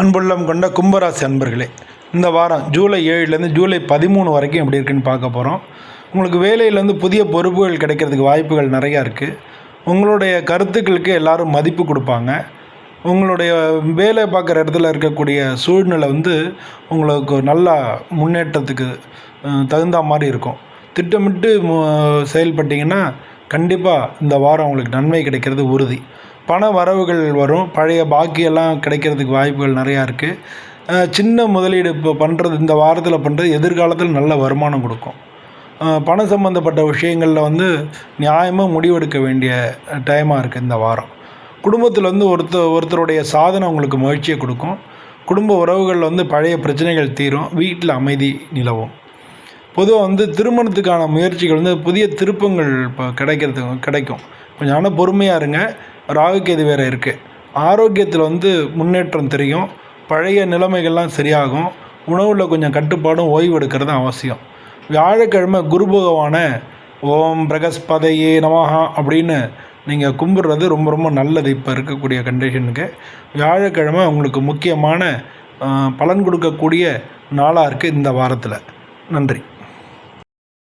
அன்புள்ளம் கொண்ட கும்பராசி அன்பர்களே இந்த வாரம் ஜூலை ஏழுலேருந்து ஜூலை பதிமூணு வரைக்கும் எப்படி இருக்குன்னு பார்க்க போகிறோம் உங்களுக்கு வேலையிலேருந்து புதிய பொறுப்புகள் கிடைக்கிறதுக்கு வாய்ப்புகள் நிறையா இருக்குது உங்களுடைய கருத்துக்களுக்கு எல்லோரும் மதிப்பு கொடுப்பாங்க. உங்களுடைய வேலை பார்க்குற இடத்துல இருக்கக்கூடிய சூழ்நிலை வந்து உங்களுக்கு நல்லா முன்னேற்றத்துக்கு தகுந்த மாதிரி இருக்கும். திட்டமிட்டு செயல்பட்டிங்கன்னா செயல்பட்டீங்கன்னா கண்டிப்பாக இந்த வாரம் உங்களுக்கு நன்மை கிடைக்கிறது உறுதி. பண வரவுகள் வரும். பழைய பாக்கியெல்லாம் கிடைக்கிறதுக்கு வாய்ப்புகள் நிறையா இருக்குது சின்ன முதலீடு இப்போ பண்ணுறது இந்த வாரத்தில் பண்ணுறது எதிர்காலத்தில் நல்ல வருமானம் கொடுக்கும். பணம் சம்மந்தப்பட்ட விஷயங்களில் வந்து நியாயமாக முடிவெடுக்க வேண்டிய டைமாக இருக்குது இந்த வாரம். குடும்பத்தில் வந்து ஒருத்தர் ஒருத்தருடைய சாதனை உங்களுக்கு மகிழ்ச்சியை கொடுக்கும். குடும்ப உறவுகளில் வந்து பழைய பிரச்சனைகள் தீரும். வீட்டில் அமைதி நிலவும். பொதுவாக வந்து திருமணத்துக்கான முயற்சிகள் வந்து புதிய திருப்பங்கள் இப்போ கிடைக்கிறதுக்கு கிடைக்கும். கொஞ்சம் ஆனால் பொறுமையாக இருங்க. ராகுக்கேது வேறு இருக்குது ஆரோக்கியத்தில் வந்து முன்னேற்றம் தெரியும். பழைய நிலைமைகள்லாம் சரியாகும். உணவில் கொஞ்சம் கட்டுப்பாடும் ஓய்வு எடுக்கிறது அவசியம். வியாழக்கிழமை குரு பகவான ஓம் பிரகஸ்பதையே நமஹா அப்படின்னு நீங்கள் கும்பிட்றது ரொம்ப ரொம்ப நல்லது இப்போ இருக்கக்கூடிய கண்டிஷனுக்கு வியாழக்கிழமை உங்களுக்கு முக்கியமான பலன் கொடுக்கக்கூடிய நாளாக இருக்குது இந்த வாரத்தில். நன்றி.